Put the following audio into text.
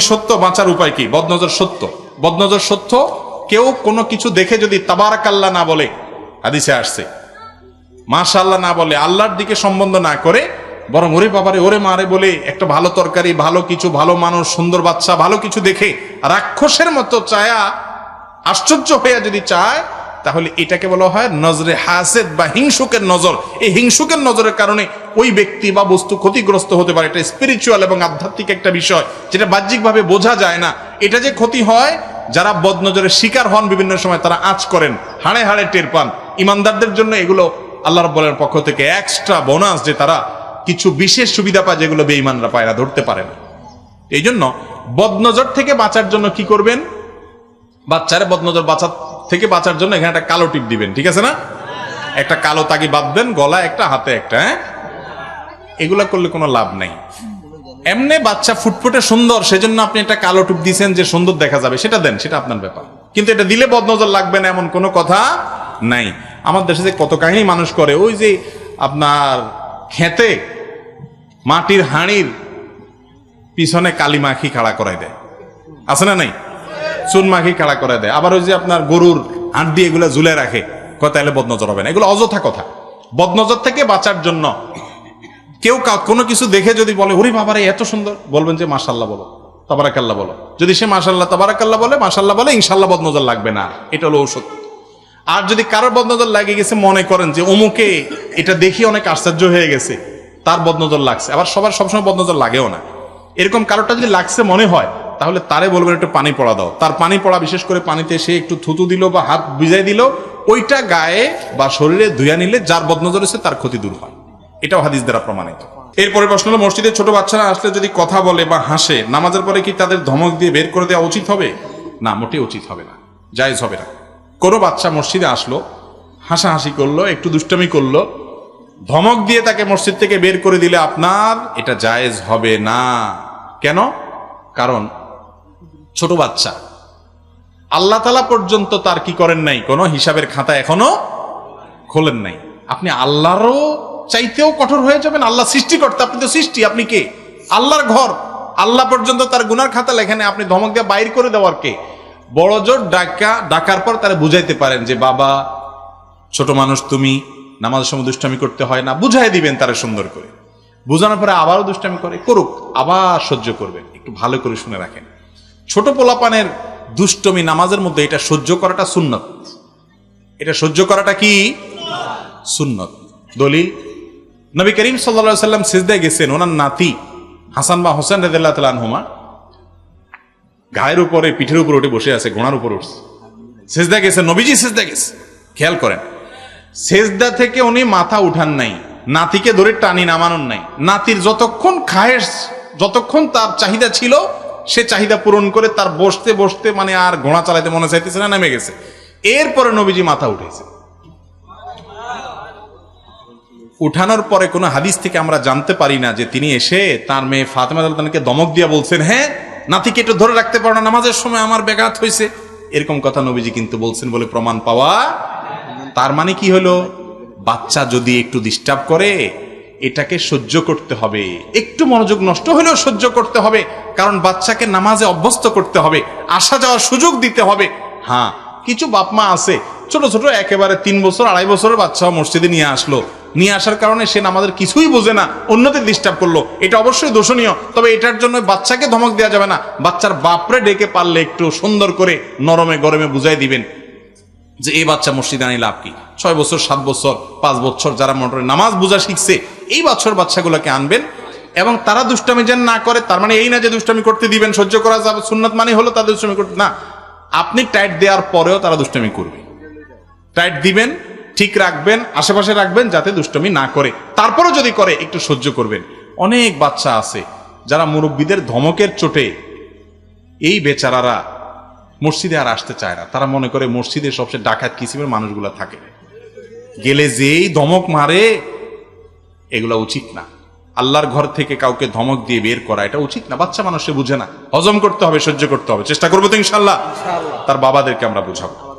সত্য, বাঁচার উপায় কি? বদনজর সত্য। বদনজর সত্য, কেউ কোনো কিছু দেখে যদি তাবারাকাল্লাহ না বলে, হাদিসে আসছে। মাশাল্লাহ না বলে, আল্লাহর দিকে সম্বন্ধ না করে, বরং ওরে বাবারে, ওরে মারে বলে একটা ভালো তরকারি, ভালো কিছু, ভালো মানুষ, সুন্দর বাচ্চা, ভালো কিছু দেখে রাক্ষসের মতো চায়া, আশ্চর্য হইয়া যদি চায় তাহলে এটাকে বলা হয় নজরে হাসেদ বা হিংসুকের নজর। এই হিংসুকের নজরের কারণে ওই ব্যক্তি বা বস্তু ক্ষতিগ্রস্ত হতে পারে। এটা স্পিরিচুয়াল এবং আধ্যাত্মিক একটা বিষয়, যেটা বাহ্যিকভাবে বোঝা যায় না। এটা যে ক্ষতি হয়, যারা বদনজরের শিকার হন বিভিন্ন সময়, তারা আঁচ করেন, হাড়ে হাড়ে টের পান। ইমানদারদের জন্য এগুলো আল্লাহ রব্বুলের পক্ষ থেকে এক্সট্রা বোনাস যে তারা কিছু বিশেষ সুবিধা পায়, যেগুলো বেঈমানরা পায় না, ধরতে পারে না। এই জন্য বদনজর থেকে বাঁচার জন্য কি করবেন? বাচ্চারে বদনজর বাঁচা থেকে বাঁচার জন্য এখানে একটা কালো টিপ দিবেন, ঠিক আছে না? একটা কালো তাগি বাঁধবেন গলা একটা, হাতে একটা হ্যাঁ? এগুলা করলে কোনো লাভ নাই। এমনি বাচ্চা ফুটফুটে সুন্দর, সেজন্য আপনি একটা কালো টিপ দিয়েছেন যে সুন্দর দেখা যাবে, সেটা দেন, সেটা আপনার ব্যাপার। কিন্তু এটা দিলে বদনজর লাগবে না, এমন কোনো কথা নাই। আমার দেশে যে কত কাহিনী মানুষ করে, ওই যে আপনার খেতে মাটির হাঁড়ির পিছনে কালি মাখি খাড়া করাই দেয়। আছে না নাই? চুন মাখি খাড়া করে দেয়। আবার ওই যে আপনার গরুর হাঁট দিয়ে এগুলো ঝুলে রাখে। কথা এলে বদনজর হবে না। এগুলো অযথা কথা। বদনজর থেকে বাঁচার জন্য কেউ কোনো কিছু দেখে যদি বলে, ওরে বাবারে, এত সুন্দর। বলবেন যে মাশাল্লাহ বলো, তাবারাকাল্লাহ বলো। যদি সে মাশাল্লাহ তাবারাকাল্লাহ বলে মাশাল্লাহ বলে ইনশাল্লাহ বদনজর লাগবে না। এটা হলো ঔষধ। আর যদি কারোর বদনজর লাগে গেছে, মনে করেন যে, অমুকে এটা দেখি অনেক আশ্চর্য হয়ে গেছে। তার বদনজর লাগছে। আবার সবার সবসময় বদনজর লাগেও না। এরকম কারোটা যদি লাগছে মনে হয় তাহলে তারে বলবেন একটু পানি পড়া দাও। তার পানি পড়া, বিশেষ করে পানিতে সে একটু থুতু দিল বা হাত ভিজাই দিল, ওইটা গায়ে বা শরীরে ধুয়া নিলে যার বদনজর হচ্ছে তার ক্ষতি দূর হয়। এটাও হাদিস দ্বারা প্রমাণিত। এরপরে প্রশ্ন হলো, মসজিদে ছোট বাচ্চারা আসলে যদি কথা বলে বা হাসে, নামাজের পরে কি তাদের ধমক দিয়ে বের করে দেওয়া উচিত হবে? না মোটে উচিত হবে না। জায়েজ হবে না। কোনো বাচ্চা মসজিদে আসলো, হাসাহাসি করল, একটু দুষ্টমি করল, ধমক দিয়ে তাকে মসজিদ থেকে বের করে দিলে আপনার এটা জায়েজ হবে না। কেন? কারণ ছোট বাচ্চা। আল্লাহ তালা পর্যন্ত তার কি করেন নাই? কোনো হিসাবের খাতা এখনও খোলেন নাই। আপনি আল্লাহরও চাইতেও কঠোর হয়ে যাবেন। আল্লাহ সৃষ্টিকর্তা, আপনি তো সৃষ্টি, আপনি কে? আল্লাহর ঘর। আল্লাহ পর্যন্ত তার গুনার খাতা লেখেনে আপনি ধমক দিয়ে বাইর করে দেওয়ার কে? বড় জোর ডাকা, ডাকার পর তারা বুঝাইতে পারেন যে, বাবা, ছোট মানুষ তুমি, নামাজের সময় দুষ্টামি করতে হয় না। বুঝাই দিবেন তারা সুন্দর করে। বোঝানোর পরে আবারও দুষ্টামি করে। করুক, আবার সহ্য করবেন। একটু ভালো করে শুনে রাখেন। ছোট পোলাপানের দুষ্টমি নামাজের মধ্যে এটা সহ্য করাটা সুন্নত। এটা সহ্য করাটা কি? সুন্নত। দলিল, নবী করিম সাল্লা সাল্লাম সিজদায় গেছেন, ওনার নাতি হাসান বা হোসেন রেদুল্লাহ তালহুমা গায়ের উপরে, পিঠের উপর উঠে বসে আছে, ঘোড়ার উপর উঠছে। সেজদা গেছে, নবীজি সেজদা গেছে। খেয়াল করেন, সেজদা থেকে উনি মাথা উঠান নাই, নাতিকে ধরে টানি নামানোর নাই। নাতির যতক্ষণ খায়েস যতক্ষণ তার চাহিদা ছিল সে চাহিদা পূরণ করে তার বসতে বসতে মানে আর ঘোড়া চালাইতে মনে চাইতেছে না, নেমে গেছে। এরপরে নবীজি মাথা উঠেছে। উঠানোর পরে কোনো হাদিস থেকে আমরা জানতে পারি না যে তিনি এসে তার মেয়ে ফাতেমা তালকে দমক দিয়া বলছেন হ্যাঁ নাতিকে একটু ধরে রাখতে পারো না, নামাজের সময় আমার ব্যাঘাত হয়েছে এরকম কথা নবীজি কিন্তু বলছেন বলে প্রমাণ পাওয়া, তার মানে কি হলো? বাচ্চা যদি একটু ডিস্টার্ব করে এটাকে সহ্য করতে হবে। একটু মনোযোগ নষ্ট হলেও সহ্য করতে হবে। কারণ বাচ্চাকে নামাজে অভ্যস্ত করতে হবে, আসা যাওয়ার সুযোগ দিতে হবে। হ্যাঁ কিছু বাপ মা আছে, ছোট ছোট একেবারে তিন বছর, আড়াই বছরের বাচ্চা মসজিদে নিয়ে আসলো। নিয়ে আসার কারণে সে আমাদের কিছুই বোঝে না, অন্যদের ডিস্টার্ব করল। এটা অবশ্যই দোষণীয়, তবে এটার জন্য বাচ্চাকে ধমক দেওয়া যাবে না। বাচ্চার বাপরে ডেকে পারলে একটু সুন্দর করে নরমে গরমে বুঝাই দিবেন যে এই বাচ্চা মসজিদে আনি লাভ কি? ছয় বছর, সাত বছর, পাঁচ বছর যারা মোটরে নামাজ বোঝা শিখছে এই বছর বাচ্চাগুলোকে আনবেন এবং তারা দুষ্টামি যেন না করে, তার মানে এই না যে দুষ্টামি করতে দিবেন, সহ্য করা যাবে, সুন্নত মানে হলো তাদের দুষ্টামি করতে না, আপনি টাইট দেওয়ার পরেও তারা দুষ্টামি করবে। টাইট দিবেন, ঠিক রাখবেন, আশেপাশে রাখবেন যাতে দুষ্টমি না করে। তারপরও যদি করে, একটু সহ্য করবেন। অনেক বাচ্চা আছে যারা মুরব্বীদের ধমকের চোটে এই বেচারারা মসজিদে আর আসতে চায় না। তারা মনে করে মসজিদে সবচেয়ে ডাকাত কিসিমের মানুষগুলো থাকে। গেলে যেই ধমক মারে এগুলা উচিত না। আল্লাহর ঘর থেকে কাউকে ধমক দিয়ে বের করা এটা উচিত না। বাচ্চা মানুষে বুঝে না। হজম করতে হবে সহ্য করতে হবে। চেষ্টা করব তো ইনশাল্লাহ। তার বাবাদেরকে আমরা বুঝাবো।